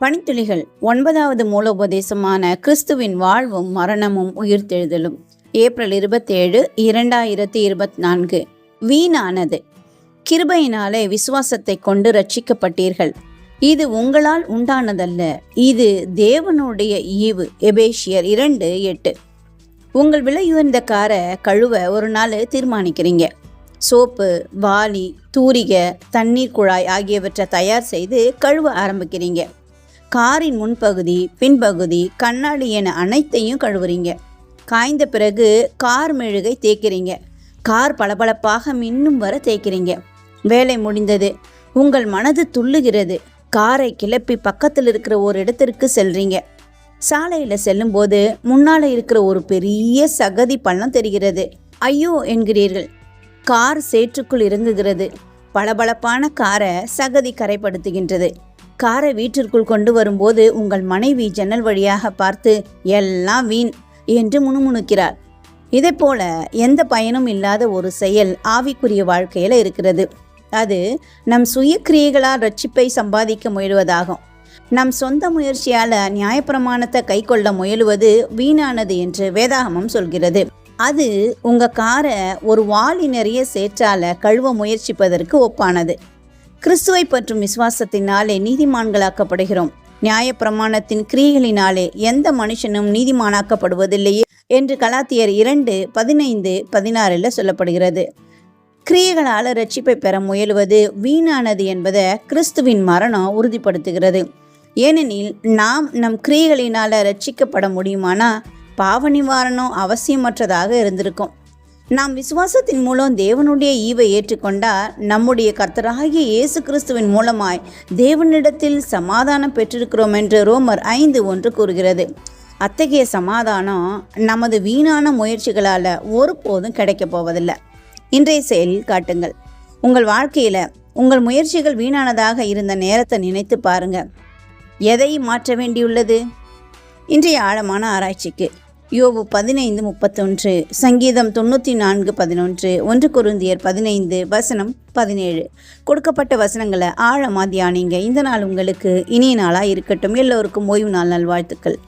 பனித்துளிகள் ஒன்பதாவது மூலோபதேசமான கிறிஸ்துவின் வாழ்வும் மரணமும் உயிர்த்தெழுதலும். ஏப்ரல் இருபத்தேழு இரண்டாயிரத்தி இருபத்தி நான்கு வீணானது. கிருபையினாலே விசுவாசத்தை கொண்டு ரட்சிக்கப்பட்டீர்கள் இது உங்களால் உண்டானதல்ல. இது தேவனுடைய ஈவு. எபேஷியர் இரண்டு எட்டு. உங்கள் விலையுயர்ந்த காரை கழுவ ஒரு நாள் தீர்மானிக்கிறீங்க. சோப்பு வாளி தூரிகை தண்ணீர் குழாய் ஆகியவற்றை தயார் செய்து கழுவ ஆரம்பிக்கிறீங்க. காரின் முன்பகுதி பின்பகுதி கண்ணாடி என அனைத்தையும் கழுவுறீங்க. காய்ந்த பிறகு கார் மெழுகை தேய்க்கிறீங்க. கார் பளபளப்பாக மின்னும் வர தேய்க்கிறீங்க. வேலை முடிந்தது. உங்கள் மனது துள்ளுகிறது. காரை கிளப்பி பக்கத்தில் இருக்கிற ஒரு இடத்திற்கு செல்றீங்க. சாலையில் செல்லும்போது முன்னால் இருக்கிற ஒரு பெரிய சகதி பள்ளம் தெரிகிறது. ஐயோ என்கிறீர்கள். கார் சேற்றுக்குள் இறங்குகிறது. பளபளப்பான காரை சகதி கரைப்படுத்துகின்றது. காரை வீட்டிற்குள் கொண்டு வரும்போது உங்கள் மனைவி ஜன்னல் வழியாக பார்த்து எல்லாம் வீண் என்று முணுமுணுக்கிறார். இதேபோல எந்த பயனும் இல்லாத ஒரு செயல் ஆவிக்குரிய வாழ்க்கையில் இருக்கிறது. அது நம் சுய கிரியைகளால் ரட்சிப்பை சம்பாதிக்க முயலுவதாகும். நம் சொந்த முயற்சியால் நியாயப்பிரமாணத்தை கை கொள்ள முயலுவது வீணானது என்று வேதாகமம் சொல்கிறது. அது உங்க காரை ஒரு வாளி நிறைய சேற்றால கழுவ முயற்சிப்பதற்கு ஒப்பானது. கிறிஸ்துவை பற்றும் விசுவாசத்தினாலே நீதிமான்களாக்கப்படுகிறோம். நியாயப்பிரமாணத்தின் கிரியைகளினாலே எந்த மனுஷனும் நீதிமானாக்கப்படுவதில்லையே என்று கலாத்தியர் இரண்டு பதினைந்து பதினாறில் சொல்லப்படுகிறது. கிரியைகளால் ரட்சிப்பை பெற முயலுவது வீணானது என்பதை கிறிஸ்துவின் மரணம் உறுதிப்படுத்துகிறது. ஏனெனில் நாம் நம் கிரியைகளினால் ரட்சிக்கப்பட முடியுமானா பாவ நிவாரணம் அவசியமற்றதாக இருந்திருக்கும். நாம் விசுவாசத்தின் மூலம் தேவனுடைய ஈவை ஏற்றுக்கொண்டால் நம்முடைய கர்த்தராகிய இயேசு கிறிஸ்துவின் மூலமாய் தேவனிடத்தில் சமாதானம் பெற்றிருக்கிறோம் என்று ரோமர் ஐந்து ஒன்று கூறுகிறது. அத்தகைய சமாதானம் நமது வீணான முயற்சிகளால் ஒருபோதும் கிடைக்கப் போவதில்லை. இன்றைய செயலில் காட்டுங்கள். உங்கள் வாழ்க்கையில் உங்கள் முயற்சிகள் வீணானதாக இருந்த நேரத்தை நினைத்து பாருங்கள் எதை மாற்ற வேண்டியுள்ளது? இன்றைய ஆழமான ஆராய்ச்சிக்கு யோபு பதினைந்து முப்பத்தொன்று சங்கீதம் தொண்ணூற்றி நான்கு பதினொன்று ஒன்று குருந்தியர் பதினைந்து வசனம் பதினேழு. கொடுக்கப்பட்ட வசனங்களை ஆழமாக தியானிங்க. இந்த நாள் உங்களுக்கு இனிய நாளாக இருக்கட்டும். எல்லோருக்கும் ஓய்வு நாள் நல்வாழ்த்துக்கள்.